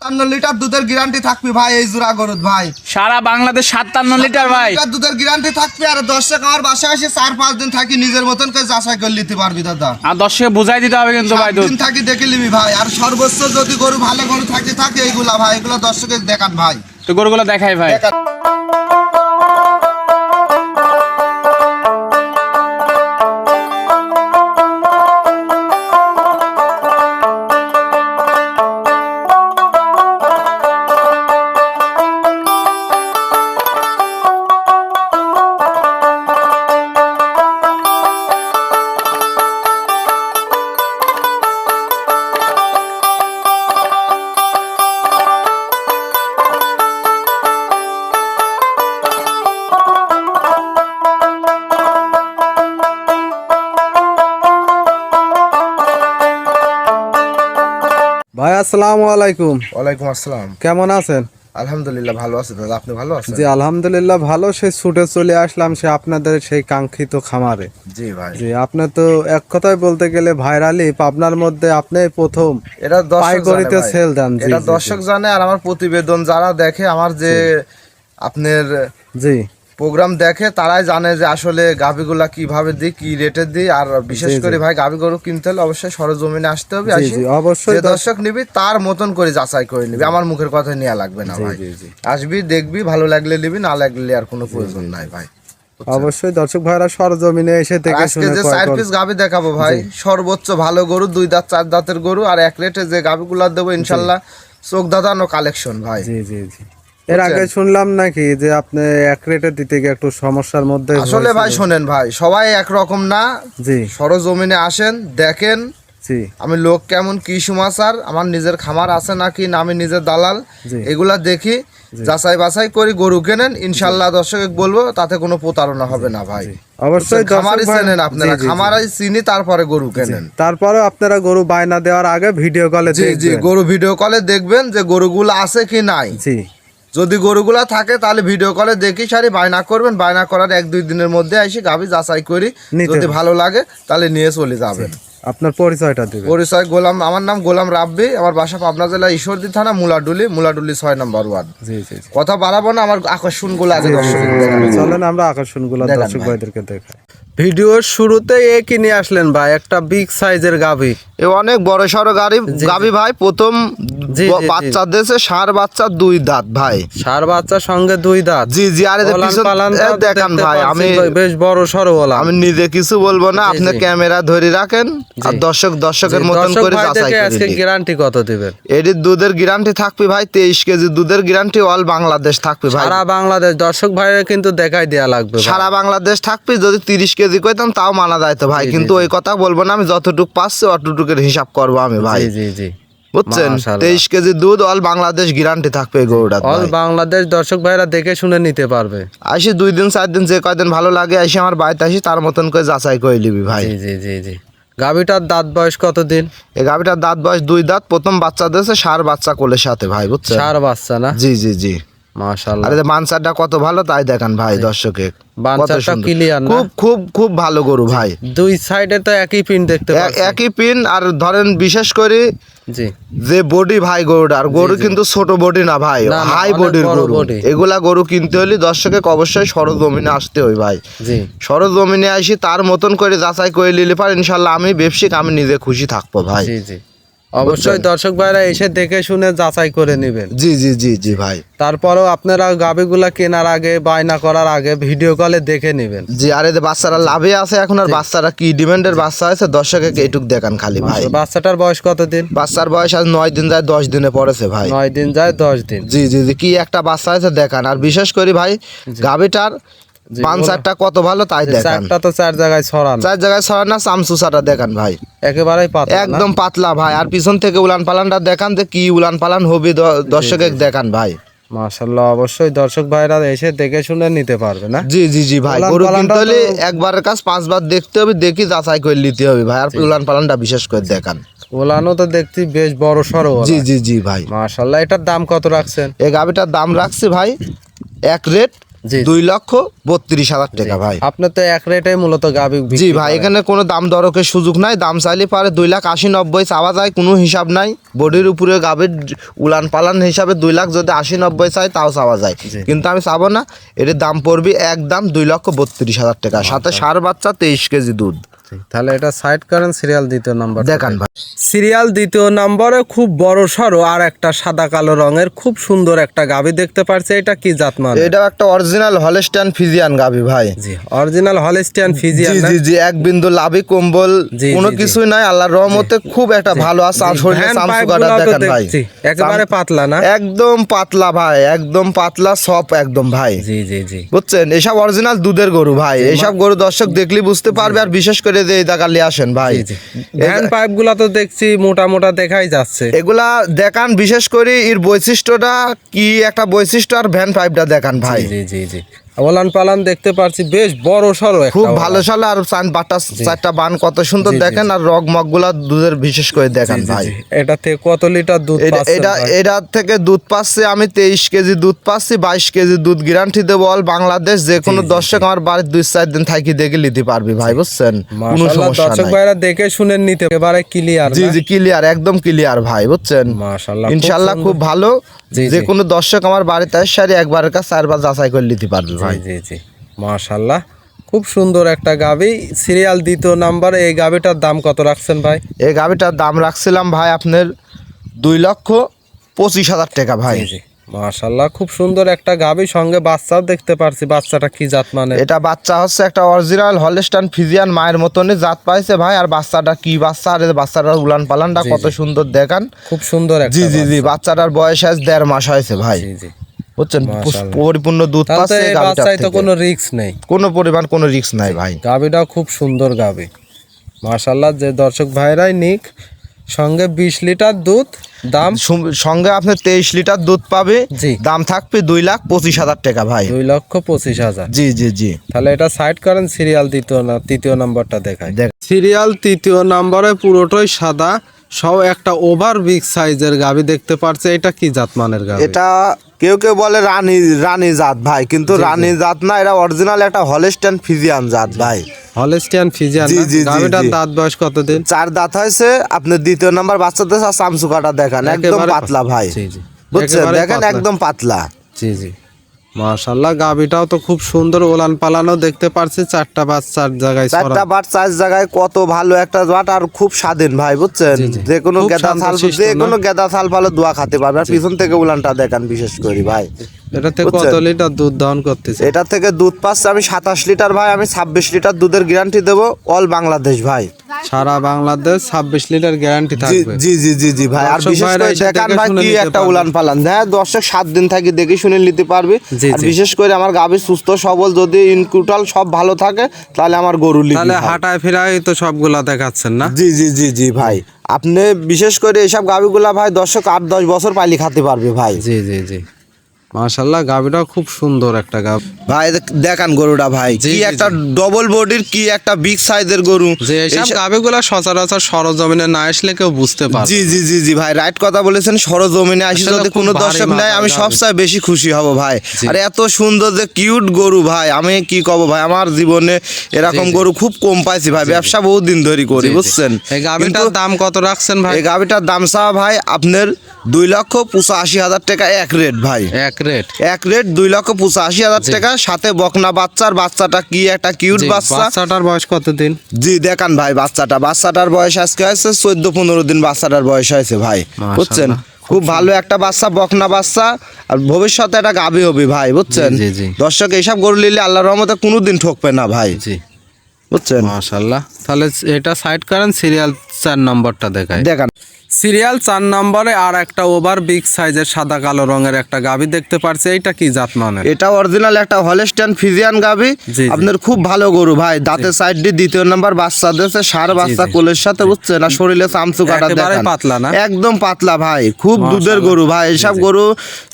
সাতান্ন লিটার দুধের গ্যারান্টি থাকবে ভাই এই জোড়া গরুদ ভাই। সারা বাংলাদেশ সাতান্ন লিটার ভাই। লিটার দুধের গ্যারান্টি থাকবে আর দর্শক আমার বাসায় এসে চার পাঁচ দিন থাকি নিজের মতন করে যাচাই করে নিতে পারবি দাদা। আর দর্শকে বুঝাই দিতে হবে কিন্তু ভাই সাত দুধ। দিন থাকি দেখে নিবি ভাই। আর সর্বোচ্চ যদি গরু ভালো গরু থাকে থাকে এইগুলা ভাই। এগুলো দর্শকের দেখান ভাই। তো গরুগুলো দেখাই ভাই। আসসালামু আলাইকুম। ওয়ালাইকুম আসসালাম। কেমন আছেন? আলহামদুলিল্লাহ ভালো আছে। দাদা আপনি ভালো আছেন? জি আলহামদুলিল্লাহ ভালো। সেই ছুটে চলে আসলাম সে আপনাদের সেই কাঙ্ক্ষিত খামারে। জি ভাই। জি আপনি তো এক কথায় বলতে গেলে ভাইরালি পাবনার মধ্যে আপনি প্রথম এটা দর্শক পাইকারিতে জানে সেল দেন, এটা দর্শক জানে আর আমার প্রতিবেদন যারা দেখে আমার যে আপনার জি। প্রোগ্রাম দেখে তারাই জানে যে আসলে গাভিগুলা কীভাবে দিই কি রেটে দিই। আর বিশেষ করে ভাই গাভি গরু কিনতে হলে অবশ্যই সরজমিনে আসতে হবে। অবশ্যই যে দর্শক নিবি তার মতন করে যাচাই করে নিবি। আমার মুখের কথা নেওয়া লাগবে না ভাই। আসবি দেখবি ভালো লাগলে নিবি না লাগলে আর কোনো প্রয়োজন নাই ভাই। অবশ্যই দর্শক ভাইরা সরজমিনে এসে দেখে আজকে শুনে যে চার পিস গাভি দেখাবো ভাই সর্বোচ্চ ভালো গরু দুই দাঁত চার দাঁতের গরু আর এক রেটে যে গাভিগুলা দেবো ইনশাল্লাহ চোখ দাদানো কালেকশন ভাই। জি জি জি। এর আগে শুনলাম নাকি যে আপনি এক রেটে দিতে গিয়ে একটু সমস্যার মধ্যে আসলে ভাই। শোনেন ভাই সবাই একরকম না। জি। সরজমিনে আসেন দেখেন জি। আমি লোক কেমন কি সমাচার আমার নিজের খামার আছে নাকি না? আমি নিজের দালাল। এগুলা দেখি যাচাই বাছাই করি গরু কেনেন। ইনশাল্লাহ দর্শক বলব তাতে কোনো প্রতারণা হবে না ভাই। অবশ্যই খামারই চেনেন আপনারা। খামারাই চিনি তারপরে গরু কেনেন। তারপরেও আপনারা গরু বায়না দেওয়ার আগে ভিডিও কলে জি গরু ভিডিও কলে দেখবেন যে গরুগুলো আছে কি নাই। জি। যদি গরুগুলা থাকে তাহলে ভিডিও কলে দেখি সারি বায়না করবেন বায়না করার এক দুই দিনের মধ্যে এসে গাভি যাচাই করি। যদি ভালো লাগে তাহলে নিয়ে চলে যাবেন। আপনার পরিচয়টা দিবেন। পরিচয় গোলাম আমার নাম গোলাম রাব্বি আমার বাসা পাবনা জেলা ঈশ্বরদী থানা মুলাডুলি মুলাডুলি ছয় নম্বর ওয়ার্ড। জি জি কথা বাড়াবো না আমার আকর্ষণগুলো আগে চলেন আমরা আকর্ষণগুলো দর্শক ভাইদেরকে দেখাই। ভিডিওর শুরুতে একই নিয়ে আসলেন ভাই? একটা বিগ সাইজের গাভি। এ অনেক বড় সড়ো গাড়ি। গাবি ভাই প্রথম। বাচ্চা দিয়েছে ষাঁড় বাচ্চা দুই দাঁত ভাই। সার বাচ্চার সঙ্গে দুই দাঁত। জি জি আরে এ দেখান ভাই আমি বেশ বড় সড়ো ওলা আমি নিজে কিছু বলব না আপনি ক্যামেরা ধরে রাখেন আর দর্শক দর্শকের মতন করে যাচাই করে আজকে গ্যারান্টি কত দিবেন? এটির দুধের গ্যারান্টি থাকবে ভাই তেইশ কেজি দুধের গ্যারান্টি অল বাংলাদেশ থাকবে ভাই। সারা বাংলাদেশ দর্শক ভাইরা কিন্তু দেখাই দেয়া লাগবে সারা বাংলাদেশ থাকবে যদি তিরিশ কেজি কইতাম তাও মানা যায় তো ভাই। কিন্তু ওই কথা বলব না আমি যতটুকু পাচ্ছি অতটুকুর হিসাব করব আমি ভাই। জি জি। বুঝছেন? তেইশ কেজি দুধ অল বাংলাদেশ গ্যারান্টি থাকবে গরুটা অল বাংলাদেশ দর্শক ভাইরা দেখে শুনে নিতে পারবে। আসি দুই দিন চার দিন যে কয়দিন ভালো লাগে আসি আমার বাড়িতে আসি তার মতন করে যাচাই করে নিবি ভাই। জি জি জি জি। গাভিটার দাঁত বয়স কতদিন? এই গাভিটার দাঁত বয়স দুই দাঁত প্রথম বাচ্চা দিয়েছে সার বাচ্চা কোলের সাথে ভাই বুঝছেন? সার বাচ্চা না? জি জি জি। মাশাআল্লাহ। আরে মানসারটা কত ভালো তাই দেখান ভাই দর্শকে। সুন্দর। clear না? খুব খুব খুব ভালো গরু ভাই। দুই সাইডে তো একই পিন দেখতে পাচ্ছি। একই পিন আর ধরেন বিশেষ করে জি। যে বডি ভাই গরুটার গরু কিন্তু ছোট বডি না ভাই হাই বডির গরু। এগুলা গরু কিনতে হলে দর্শকে অবশ্যই সরজমিনে আসতে হয় ভাই। জি। সরজমিনে আসি তার মতন করে যাচাই করে নিলে পার ইনশাল্লাহ আমি ব্যবসায়িক আমি নিজে খুশি থাকব ভাই। জি জি। অবশ্যই দর্শক ভাইরা এসে দেখে শুনে যাচাই করে নেবেন। জি জি জি জি ভাই। তারপরেও আপনারা গাভিগুলা কেনার আগে বায়না করার আগে ভিডিও কলে দেখে নেবেন। জি আরে বাচ্চারা লাভে আছে এখন আর বাচ্চারা কি ডিমান্ডের বাচ্চা আছে দর্শকে এইটুক দেখান খালি ভাই। বাচ্চাটার বয়স কতদিন বাচ্চার বয়স আজ নয় দিন যায় দশ দিনে পড়েছে ভাই। নয় দিন যায় দশ দিন। জি জি জি কি একটা বাচ্চা আছে দেখান। আর বিশেষ করে ভাই গাভিটার পাঞ্চারটা কত ভালো তাই দেখান। চারটা তো চার জায়গায় ছড়ানো। চার জায়গায় ছয় না চামচুসাটা দেখান ভাই। একেবারেই পাতলা একদম পাতলা ভাই। আর পিছন থেকে উলান পালানটা দেখান যে কি উলান পালান হবে দ- দর্শকে দেখান ভাই। মাশাল্লাহ অবশ্যই দর্শক ভাইরা এসে দেখে শুনে নিতে পারবে না? জি জি জি ভাই। গরু কিনতে হলে একবারের কাজ পাঁচবার দেখতে হবে দেখি যাচাই করে নিতে হবে ভাই। আর উলান পালানটা বিশেষ করে দেখান। ওলানো তো দেখছি বেশ বড় সড়ো জি জি জি ভাই। মাশাল্লাহ এটার দাম কত রাখছেন? এই গাভিটার দাম রাখছি ভাই এক রেট। দুই লক্ষ বত্রিশ হাজার টাকা ভাই। আপনার তো এক রেটে মূলত গাবি জি ভাই এখানে কোনো দাম দরকের সুযোগ নাই। দাম চাইলে পারে দুই লাখ আশি নব্বই চাওয়া যায় কোনো হিসাব নাই। বডির উপরে গাভীর উলান পালান হিসাবে দুই লাখ যদি আশি নব্বই চাই তাও চাওয়া যায়। কিন্তু আমি চাবো না এর দাম পড়বে এক দাম দুই লক্ষ বত্রিশ হাজার টাকা। সাথে সার বাচ্চা তেইশ কেজি দুধ। তাহলে এটা সাইড করেন সিরিয়াল দ্বিতীয় নাম্বার দেখান সিরিয়াল দ্বিতীয় নম্বরে খুব বড় সড়ো আর একটা সাদা কালো রঙের খুব সুন্দর একটা দেখতে পারছে। এটা কি জাত মানে? এটাও একটা অরিজিনাল ফিজিয়ান গাভী ভাই। জি অরিজিনাল হলিস্টিয়ান ফিজিয়ান জি জি এক বিন্দু লাভি কম্বল কোনো। কিছুই নাই আল্লাহর রহমতে খুব একটা ভালো আছে। আর শরীরে তো দেখেন ভাই। একেবারে পাতলা না? একদম পাতলা ভাই একদম পাতলা সব একদম ভাই। জি জি জি। বুঝছেন? এসব অরিজিনাল দুধের গরু ভাই। এইসব গরু দর্শক দেখলে বুঝতে পারবে আর বিশেষ করে যে এই দাগালি আসেন ভাই। ভ্যান পাইপগুলা তো দেখছি মোটা মোটা দেখাই যাচ্ছে। এগুলা দেখান বিশেষ করে এর বৈশিষ্ট্যটা কি একটা বৈশিষ্ট্য আর ভ্যান পাইপটা দেখান ভাই। জি জি জি। ওলান পালান দেখতে পারছি বেশ বড় একটা খুব ভালো সালে আর চান বাটা চারটা বান কত সুন্দর দেখেন আর রগ মগগুলা দুধের বিশেষ করে দেখান ভাই। এটা থেকে কত লিটার দুধ এটা এটা থেকে দুধ পাচ্ছি আমি তেইশ কেজি দুধ পাচ্ছি বাইশ কেজি দুধ গ্যারান্টি দেবো অল বাংলাদেশ যে কোনো দর্শক আমার বাড়ির দুই চার দিন থাকি দেখে নিতে পারবি ভাই বুঝছেন? কোনো সমস্যা দর্শক ভাইরা দেখে শুনে নিতে এবারে ক্লিয়ার জি জি ক্লিয়ার একদম ক্লিয়ার ভাই বুঝছেন? মাশাআল্লাহ, খুব ইনশাল্লাহ খুব ভালো। যে কোনো দর্শক আমার বাড়িতে সারি একবারের কাছে চারবার যাচাই করে নিতে পারবে ভাই। জি জি জি। মাশাআল্লাহ। খুব সুন্দর একটা গাবি। সিরিয়াল দ্বিতীয় নাম্বার এই গাবিটার দাম কত রাখছেন ভাই? এই গাভিটার দাম রাখছিলাম ভাই আপনার দুই লক্ষ পঁচিশ হাজার টাকা ভাই। জি মাশাআল্লাহ খুব সুন্দর একটা গাবি। সঙ্গে বাচ্চাও দেখতে পারছি। বাচ্চাটা কি জাত মানে? এটা বাচ্চা হচ্ছে একটা অরিজিনাল হলস্টান ফিজিয়ান মায়ের মতনই জাত পাইছে ভাই। আর বাচ্চাটা কি বাচ্চা? আর বাচ্চাটার উলান পালানটা কত সুন্দর দেখান। খুব সুন্দর জি জি জি। বাচ্চাটার বয়স আজ দেড় মাস হয়েছে ভাই। জি জি। বুঝছেন? পরিপূর্ণ দুধ পাচ্ছে বাচ্চায় তো কোনো রিস্ক নেই। কোনো পরিমাণ কোনো রিস্ক নাই ভাই। গাবিটাও খুব সুন্দর গাবি। মাশাআল্লাহ যে দর্শক ভাইরাই নিক সঙ্গে বিশ লিটার দুধ দাম? সঙ্গে আপনি তেইশ লিটার দুধ পাবে। জি। দাম থাকবে দুই লাখ পঁচিশ হাজার টাকা ভাই। দুই লক্ষ পঁচিশ হাজার। জি জি জি। তাহলে এটা সাইড করেন সিরিয়াল দ্বিতীয় না তৃতীয় নাম্বারটা দেখায় দেখ সিরিয়াল তৃতীয় নম্বরে পুরোটাই সাদা সব একটা ওভার বিগ সাইজের গাবি দেখতে পারছে। এটা কি জাত মানের গাবি? এটা কেউ কেউ বলে রানী রানী জাত ভাই কিন্তু রানী জাত না এরা অরিজিনাল একটা হলেস্টান ফিজিয়ান জাত ভাই। হলেস্টিয়ান ফিজিয়ান জি, জি, দাঁত বয়স কতদিন? চার দাঁত হয়েছে আপনার দ্বিতীয় নাম্বার বাচ্চাদের সামসুকাটা দেখান একদম পাতলা ভাই। বুঝছেন? দেখেন একদম পাতলা। জি জি। মাশাল্লাহ গাবিটাও তো খুব সুন্দর ওলান পালানো দেখতে পারছি চারটা বাচ্চার জায়গায় চারটা। বাট চার জায়গায় কত ভালো একটা বাট আর খুব স্বাধীন ভাই বুঝছেন। যে কোনো গেদা থাল যে কোনো গেদা থাল ভালো দোয়া খেতে পারবে। আর পিছন থেকে উলানটা দেখান বিশেষ করে ভাই। এটাতে কত লিটার দুধ দহন করতেছে এটা থেকে দুধ পাচ্ছে আমি সাতাশ লিটার ভাই আমি ছাব্বিশ লিটার দুধের গ্যারান্টি দেবো অল বাংলাদেশ ভাই। সারা বাংলাদেশ ছাব্বিশ লিটার গ্যারান্টি থাকবে। জি জি জি জি ভাই। আর বিশেষ করে দেখান ভাই কি একটা উলান পালান। হ্যাঁ দর্শক সাত দিন থাকি দেখে শুনে নিতে পারবে। আর বিশেষ করে আমার গাভীর সুস্থ সবল যদি ইনকুটাল সব ভালো থাকে তাহলে আমার গরু তাহলে। হাঁটায় ফেরাই তো সবগুলা দেখাচ্ছেন না? জি জি জি জি ভাই। আপনি বিশেষ করে এইসব গাভিগুলা ভাই দর্শক আট দশ বছর পাইলি খাতে পারবে ভাই। জি জি জি। মাশাল্লাহ গাবিটাও খুব সুন্দর একটা গাব। ভাই দেখ- দেখান গরুটা ভাই কি একটা ডবল বডির কি একটা বিগ সাইজের গরু। যে এইসব গাবিগুলা সচরাচর সরজমিনে না আসলে কেউ বুঝতে পারবে জি জি জি জি ভাই রাইট কথা বলেছেন সরজমিনে আসি যদি কোনো দর্শক নেয় আমি সবচেয়ে বেশি খুশি হব ভাই। আর এত সুন্দর যে কিউট গরু ভাই আমি কি কব ভাই আমার জীবনে এরকম। গরু খুব কম পাইছি ভাই ব্যবসা বহুত দিন ধরে করি। বুঝছেন? এই কিন্তু দাম কত রাখছেন ভাই? এই গাভিটার দাম চাওয়া ভাই আপনার দুই লক্ষ পঁচাশি হাজার টাকা এক রেট ভাই। এক রেট। এক রেট দুই লক্ষ পঁচাশি হাজার টাকা। সাথে বকনা বাচ্চার বাচ্চাটা কি একটা কিউট বাচ্চা? বাচ্চাটার বয়স কতদিন? জি দেখান ভাই বাচ্চাটা। বাচ্চাটার বয়স আজকে হয়েছে চোদ্দ পনেরো দিন বাচ্চাটার বয়স হয়েছে ভাই। বুঝছেন? খুব ভালো একটা বাচ্চা বকনা বাচ্চা। আর ভবিষ্যতে একটা গাভী হবে ভাই বুঝছেন। দর্শক এইসব গরু নিলে আল্লাহর রহমতে কোনো দিন ঠকবে না ভাই। জি। বুঝছেন? মাশাল্লাহ তাহলে এটা সাইড করেন সিরিয়াল চার নম্বরটা দেখায় দেখান। সিরিয়াল চার নম্বরে আর একটা ওভার বিগ সাইজের সাদা কালো রঙের একটা গাবি দেখতে পারছি। এইটা কি জাত মানে এটা অরিজিনাল একটা হলেস্টান ফিজিয়ান জি। আপনার খুব ভালো গরু ভাই। দাঁতের সাইড দিয়ে দ্বিতীয় নাম্বার বাচ্চা দিয়েছে সার বাচ্চা কোলের সাথে বুঝছেন? আর শরীরে চামচু কাটা পাতলা না? একদম পাতলা ভাই। খুব দুধের গরু ভাই। এসব গরু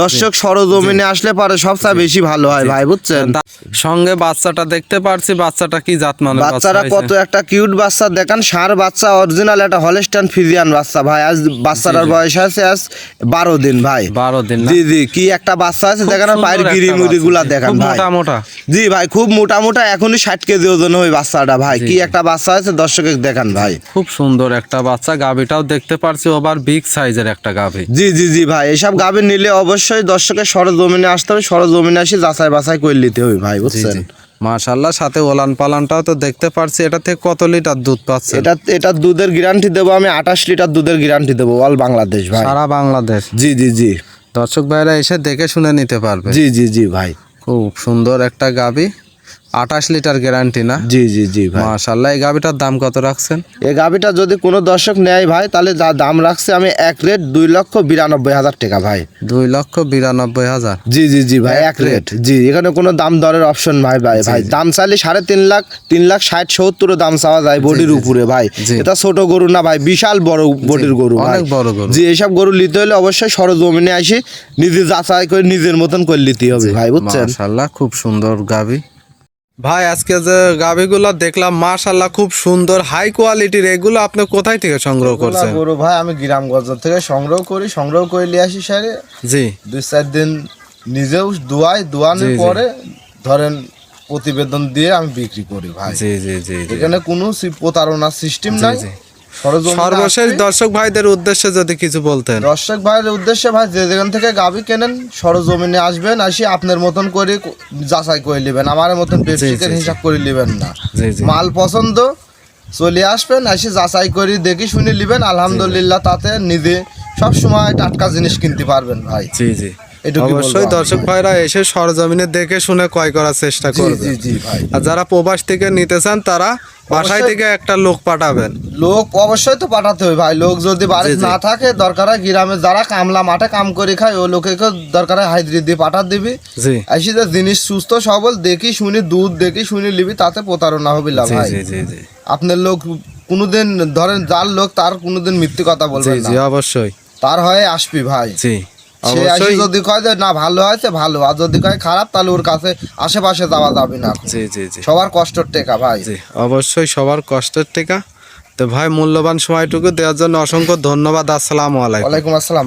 দর্শক সরজমিনে আসলে পারে সবচেয়ে বেশি ভালো হয় ভাই বুঝছেন? সঙ্গে বাচ্চাটা দেখতে পারছি। বাচ্চাটা কি জাত মানে বাচ্চারা কত একটা কিউট বাচ্চা দেখান। সার বাচ্চা অরিজিনাল একটা হলেস্টান ফিজিয়ান বাচ্চা ভাই। আজ বাচ্চাটার বয়স আছে আজ বারো দিন ভাই। বারো দিন জি জি কি একটা বাচ্চা আছে দেখেন পায়ের গিরি মুড়ি গুলা দেখেন ভাই। মোটা জি ভাই খুব মোটা মোটা এখনই ষাট কেজি ওজন ওই বাচ্চাটা ভাই। কি একটা বাচ্চা আছে দর্শকে দেখান ভাই। খুব সুন্দর একটা বাচ্চা গাভিটাও দেখতে পারছি ওভার বিগ সাইজের একটা গাভি। জি জি জি ভাই এসব গাভী নিলে অবশ্যই দর্শকের সরজমিনে আসতে হবে সরজমিনে আসি যাচাই বাছাই করে নিতে হবে ভাই বুঝছেন? মাশাল্লাহ সাথে ওলান পালানটাও তো দেখতে পারছি। এটা থেকে কত লিটার দুধ পাচ্ছে? এটা এটা দুধের গ্যারান্টি দেবো আমি আঠাশ লিটার দুধের গ্যারান্টি দেবো অল বাংলাদেশ ভাই। সারা বাংলাদেশ? জি জি জি। দর্শক ভাইরা এসে দেখে শুনে নিতে পারবে। জি জি জি ভাই। খুব সুন্দর একটা গাবি। আঠাশ লিটার গ্যারান্টি না? জি জি জি ভাই। মাশাল্লাহ এই গাবিটার দাম কত রাখছেন? এই গাভিটা যদি কোনো দর্শক নেয় ভাই তাহলে যা দাম রাখছে আমি এক রেট দুই লক্ষ বিরানব্বই হাজার টাকা ভাই। দুই লক্ষ বিরানব্বই হাজার? জি জি জি ভাই এক রেট। জি এখানে কোনো দাম দরের অপশন ভাই ভাই। ভাই দাম চাইলে সাড়ে তিন লাখ তিন লাখ ষাট সত্তর দাম চাওয়া যায় বডির উপরে ভাই। এটা ছোট গরু না ভাই বিশাল বড় বডির গরু অনেক বড় গরু। জি এইসব গরু নিতে হলে অবশ্যই সরজমিনে আসি নিজে যাচাই করে নিজের মতন করে নিতে হবে ভাই বুঝছেন? মাশাল্লাহ খুব সুন্দর গাবি। ভাই আজকে যে গাভিগুলো দেখলাম মাশাল্লাহ খুব সুন্দর হাই কোয়ালিটির এগুলো আপনি কোথায় থেকে সংগ্রহ করছেন? গরু ভাই আমি গ্রামগঞ্জ থেকে সংগ্রহ করি সংগ্রহ করে নিয়ে আসি স্যারে জি। দুই চার দিন নিজেও দোয়াই দোয়ানোর। পরে ধরেন প্রতিবেদন দিয়ে আমি বিক্রি করি ভাই। জি জি জি। এখানে কোনো প্রতারণার সিস্টেম নাই। সর্বশেষ দর্শক ভাইদের উদ্দেশ্যে যদি কিছু বলতেন। দর্শক ভাইয়ের উদ্দেশ্যে ভাই যে যেখান থেকে গাবি কেনেন সরজমিনে আসবেন আসি আপনার মতন করে যাচাই করে নেবেন। আমার মতন জি। হিসাব করে নেবেন না। মাল পছন্দ চলে আসবেন আসি যাচাই করে দেখি শুনে নেবেন। আলহামদুলিল্লাহ তাতে নিজে সব সময় টাটকা জিনিস কিনতে পারবেন ভাই। জি জি। অবশ্যই দর্শক ভাইরা এসে সরজমিনে দেখে শুনে ক্রয় করার চেষ্টা করবে। জি জি আর যারা প্রবাস থেকে নিতে চান তারা বাসায় থেকে একটা লোক পাঠাবেন। লোক অবশ্যই তো পাঠাতে হবে ভাই। লোক যদি জি। না থাকে দরকার হয় গ্রামে যারা কামলা মাঠে কাম করে খায় ওই লোকেকে দরকার হয় হাইদ্রি দিয়ে পাঠা দিবি। জি। আসি যে জিনিস সুস্থ সবল দেখি শুনি দুধ দেখি শুনি লিবি তাতে প্রতারণা হবে লাভ ভাই জি জি জি। আপনার লোক কোনোদিন ধরেন যার লোক তার কোনোদিন মিথ্যে কথা বলবে না। অবশ্যই। তার হয়ে আসবি ভাই। জি। সে আসি যদি কয় যে না ভালো হয়েছে ভালো। আর যদি কয় খারাপ তাহলে ওর কাছে আশেপাশে যাওয়া যাবে না জি জি জি। সবার কষ্টর টেকা ভাই। জি অবশ্যই সবার কষ্টের টেকা। তো ভাই মূল্যবান সময়টুকু দেওয়ার জন্য অসংখ্য ধন্যবাদ। আসসালামু আলাইকুম। ওয়ালাইকুম আসসালাম।